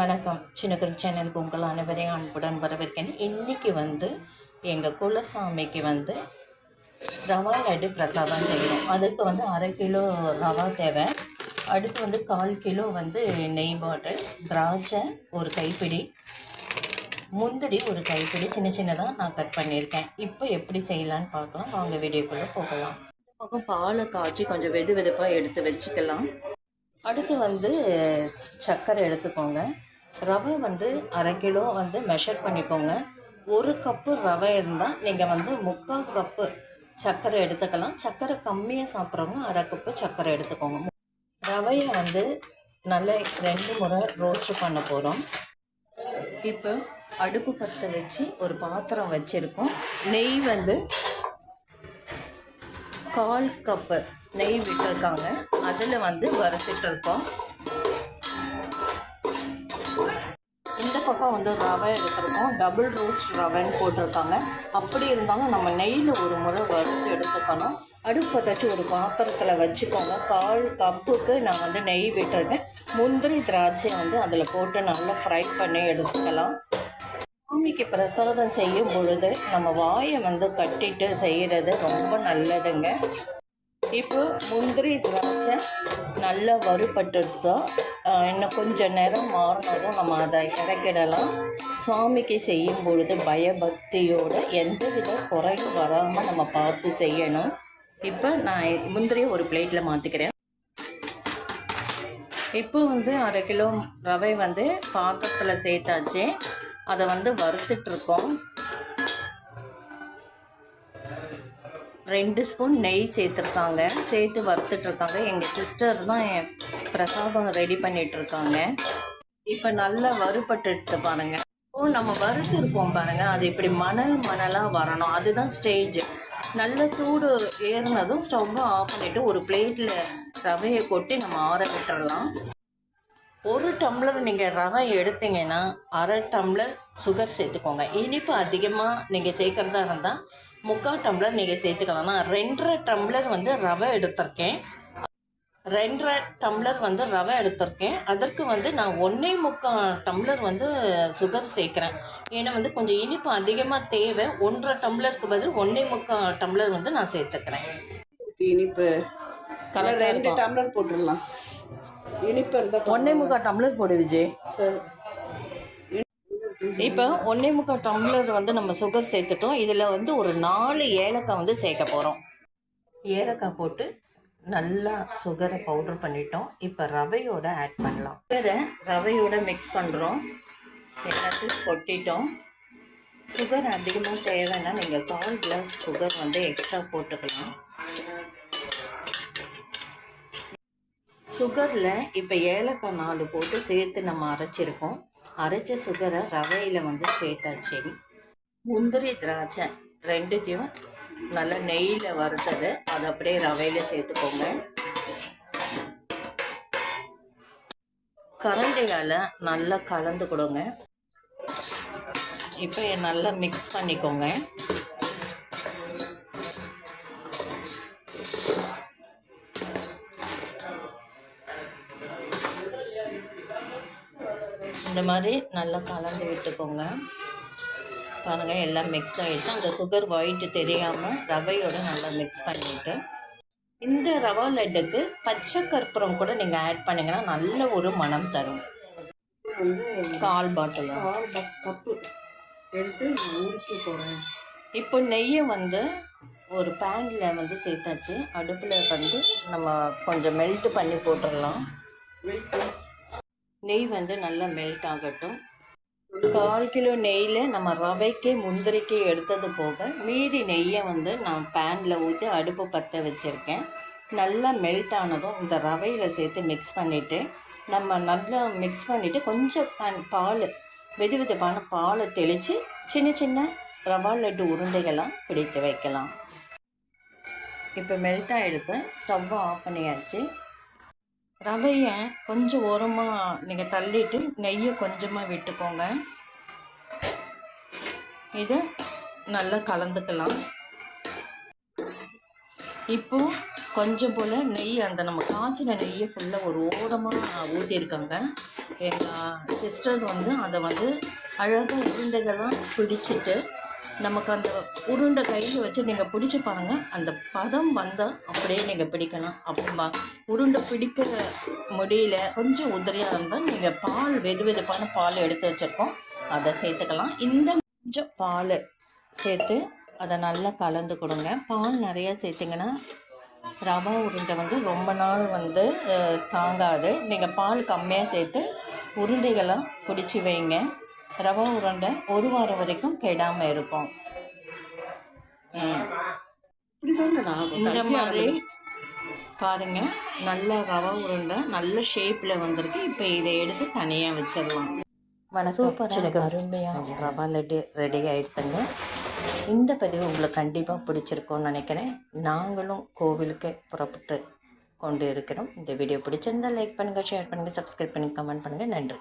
வணக்கம். சின்னக்குரு சேனலுக்கு உங்கள் அனைவரையும் அன்புடன் வரவேற்கிறேன். இன்றைக்கி வந்து எங்கள் குலசாமிக்கு வந்து ரவா லட்டு பிரசாதம் செய்யணும் அதுக்கு வந்து அரை கிலோ ரவா தேவை. அடுத்து வந்து கால் கிலோ வந்து நெய் பாட்டில் திராட்சை ஒரு கைப்பிடி முந்திரி ஒரு கைப்பிடி சின்ன சின்னதாக நான் கட் பண்ணியிருக்கேன். இப்போ எப்படி செய்யலான்னு பார்க்கலாம். வாங்க வீடியோக்குள்ளே போகலாம். பக்கம் பாலை காய்ச்சி கொஞ்சம் வெது வெதுப்பாக எடுத்து வச்சுக்கலாம். அடுத்து வந்து சர்க்கரை எடுத்துக்கோங்க. ரவை வந்து அரை கிலோ வந்து மெஷர் பண்ணிக்கோங்க. ஒரு கப்பு ரவை இருந்தால் நீங்கள் வந்து முக்கால் கப்பு சர்க்கரை எடுத்துக்கலாம். சர்க்கரை கம்மியாக சாப்பிட்றவங்க அரை கப்பு சர்க்கரை எடுத்துக்கோங்க. ரவையை வந்து நல்லா ரெண்டு முறை ரோஸ்ட் பண்ண போகிறோம் இப்போ அடுப்பு பற்ற வச்சு ஒரு பாத்திரம் வச்சுருக்கோம். நெய் வந்து கால் கப்பு நெய் விட்டுருக்காங்க. அதில் வந்து வரைச்சிட்டு இருக்கோம். பக்கம் வந்து ரவை எடுத்துருக்கோம். டபுள் ரோஸ்ட் ரவைன்னு போட்டிருக்காங்க. அப்படி இருந்தாலும் நம்ம நெய்யில் ஒரு முறை வறுத்து எடுத்துக்கணும். அடுப்பை தச்சு ஒரு பாத்திரத்தில் வச்சுக்கோங்க. கால் கப்புக்கு நான் வந்து நெய் விட்டுருக்கேன். முந்திரி திராட்சை வந்து அதில் போட்டு நல்லா ஃப்ரை பண்ணி எடுத்துக்கலாம். சாமிக்கு பிரசாதம் செய்யும் பொழுது நம்ம வாயை வந்து கட்டிட்டு செய்கிறது ரொம்ப நல்லதுங்க. இப்போ முந்திரி திராட்சை நல்லா வறுபட்டுருதோ இன்னும் கொஞ்சம் நேரம் மாறினதும் நம்ம அதை இறக்கிடலாம். சுவாமிக்கு செய்யும் பொழுது பயபக்தியோடு எந்தவித குறையும் வராமல் நம்ம பார்த்து செய்யணும். இப்போ நான் முந்திரியை ஒரு பிளேட்டில் மாற்றிக்கிறேன் இப்போ வந்து அரை கிலோ ரவை வந்து பாக்கத்தில் சேர்த்தாச்சு. அதை வந்து வறுத்துட்ருக்கோம் ரெண்டு ஸ்பூன் நெய் சேர்த்துருக்காங்க. சேர்த்து வறுத்துட்ருக்காங்க எங்கள் சிஸ்டர் தான் என் பிரசாதம் ரெடி பண்ணிகிட்ருக்காங்க இப்போ நல்லா வறுபட்டுட்டு பாருங்க. இப்போ நம்ம வறுத்துருப்போம் பாருங்க. அது இப்படி மணல் மணலாக வரணும். அதுதான் ஸ்டேஜ் நல்ல சூடு ஏறினதும் ஸ்டவ்வை ஆஃப் பண்ணிவிட்டு ஒரு பிளேட்டில் ரவையை கொட்டி நம்ம ஆற விட்டுடலாம் ஒரு டம்ளர் நீங்கள் ரவை எடுத்தீங்கன்னா அரை டம்ளர் சுகர் சேர்த்துக்கோங்க. இனிப்பு அதிகமாக நீங்கள் சேர்க்குறதா இருந்தால் முக்கால் டம்ளர் நீங்கள் சேர்த்துக்கலாம். நான் ரெண்டரை டம்ளர் வந்து ரவை எடுத்திருக்கேன். ரெண்டரை டம்ளர் வந்து ரவை எடுத்திருக்கேன். அதற்கு வந்து நான் ஒன்றே முக்கால் டம்ளர் வந்து சுகர் சேர்க்குறேன். ஏன்னா வந்து கொஞ்சம் இனிப்பு அதிகமாக தேவை. ஒன்றரை டம்ளருக்கு பதில் ஒன்றே முக்கால் டம்ளர் வந்து நான் சேர்த்துக்கிறேன். இனிப்பு. கலர் ரெண்டு டம்ளர் போட்டுடலாம். இனிப்பு இருந்தால் ஒன்றே முக்கால் டம்ளர் போடு விஜய். சரி. இப்போ ஒன்றே முக்கால் டம்ளர் வந்து நம்ம சுகர் சேர்த்துட்டோம். இதில் வந்து ஒரு நாலு ஏலக்காய் வந்து சேர்க்க போகிறோம் ஏலக்காய் போட்டு நல்லா சுகரை பவுடர் பண்ணிட்டோம். இப்போ ரவையோட ஆட் பண்ணலாம். சுகரை ரவையோட மிக்ஸ் பண்ணுறோம் எல்லாத்தையும் கொட்டிட்டோம். சுகர் அதிகமாக தேவைன்னா நீங்கள் கால் கிளாஸ் சுகர் வந்து எக்ஸ்ட்ரா போட்டுக்கலாம். சுகரில் இப்போ ஏலக்காய் நாலு போட்டு சேர்த்து நம்ம அரைச்சிருக்கோம். அரைச்ச சுகரை ரவையில் வந்து சேர்த்தாச்சு. முந்திரி திராட்சை ரெண்டுத்தையும் நல்லா நெய்யில் வறுத்தது. அதை அப்படியே ரவையில் சேர்த்துக்கோங்க. கரண்டியால் நல்லா கலந்து கொடுங்க இப்போ நல்லா மிக்ஸ் பண்ணிக்கோங்க. இந்த மாதிரி நல்லா கலந்து விட்டுக்கோங்க. பாருங்கள் எல்லாம் மிக்ஸ் ஆகிடுச்சு அந்த சுகர் ஒயிட்டு தெரியாமல் ரவையோட நல்லா மிக்ஸ் பண்ணிவிட்டு இந்த ரவா லட்டுக்கு பச்சை கற்பூரம் கூட நீங்கள் ஆட் பண்ணிங்கன்னா நல்ல ஒரு மனம் தரும். கால் பாட்டில் கால் கப் கப்பு. எடுத்து உருக்கி போகிறேன் இப்போ நெய்யை வந்து ஒரு பேனில் வந்து சேர்த்தாச்சு. அடுப்பில் வந்து நம்ம கொஞ்சம் மெல்ட் பண்ணி போட்டுடலாம். நெய் வந்து நல்லா மெல்ட் ஆகட்டும். கால் கிலோ நெய்யில் நம்ம ரவைக்கு முந்திரிக்கு எடுத்தது போக மீதி நெய்யை வந்து நான் பேனில் ஊற்றி அடுப்பு பற்ற வச்சுருக்கேன். நல்லா மெல்ட் ஆனதும் இந்த ரவையில் சேர்த்து மிக்ஸ் பண்ணிவிட்டு நம்ம நல்லா மிக்ஸ் பண்ணிவிட்டு கொஞ்சம் தன் பால் வெது வெதுப்பான பாலை தெளித்து சின்ன சின்ன ரவா லட்டு உருண்டைகளாக பிடித்து வைக்கலாம். இப்போ மெல்ட் ஆகிடுத்து ஸ்டவ்வை ஆஃப் பண்ணியாச்சு. ரவையை கொஞ்சம் ஓரமாக நீங்கள் தள்ளிட்டு நெய்யை கொஞ்சமாக விட்டுக்கோங்க. இதை நல்லா கலந்துக்கலாம். இப்போ கொஞ்சம் போல் நெய் அந்த நம்ம காய்ச்சின நெய்யை ஃபுல்லாக ஒரு ஓரமாக ஊற்றிருக்காங்க எங்கள் சிஸ்டர் வந்து அதை வந்து அழகாக உருண்டைகளாக பிடிச்சிட்டு நமக்கு அந்த உருண்டை கையில் வச்சு நீங்கள் பிடிச்சி பாருங்கள் அந்த பதம் வந்தால் அப்படியே நீங்கள் பிடிக்கணும் அப்படிம்பா உருண்டை பிடிக்க முடியல கொஞ்சம் உதிரியாக இருந்தால் நீங்கள் பால் வெது வெதுப்பான பால் எடுத்து வச்சுருக்கோம். அதை சேர்த்துக்கலாம். இந்த கொஞ்சம் பால் சேர்த்து அதை நல்லா கலந்து கொடுங்க பால் நிறையா சேர்த்திங்கன்னா ரவா உருண்டை வந்து ரொம்ப நாள் வந்து தாங்காது. நீங்கள் பால் கம்மியாக சேர்த்து உருண்டைகளாக பிடிச்சி வைங்க. ரவா உருண்டை ஒரு வாரம் வரைக்கும் கெடாமல் இருக்கும். இந்த மாதிரி பாருங்கள் நல்ல ரவா உருண்டை நல்ல ஷேப்பில் வந்திருக்கு. இப்போ இதை எடுத்து தனியாக வச்சிடலாம். வணக்கம். எனக்கு அருமையாக ரவா லட்டு ரெடி ஆகிடுதுங்க இந்த பதிவு உங்களுக்கு கண்டிப்பாக பிடிச்சிருக்கும்னு நினைக்கிறேன். நாங்களும் கோவிலுக்கு புறப்பட்டு கொண்டு இருக்கிறோம். இந்த வீடியோ பிடிச்சிருந்தால் லைக் பண்ணுங்கள் ஷேர் பண்ணுங்கள் சப்ஸ்கிரைப் பண்ணி கமெண்ட் பண்ணுங்கள் நன்றி.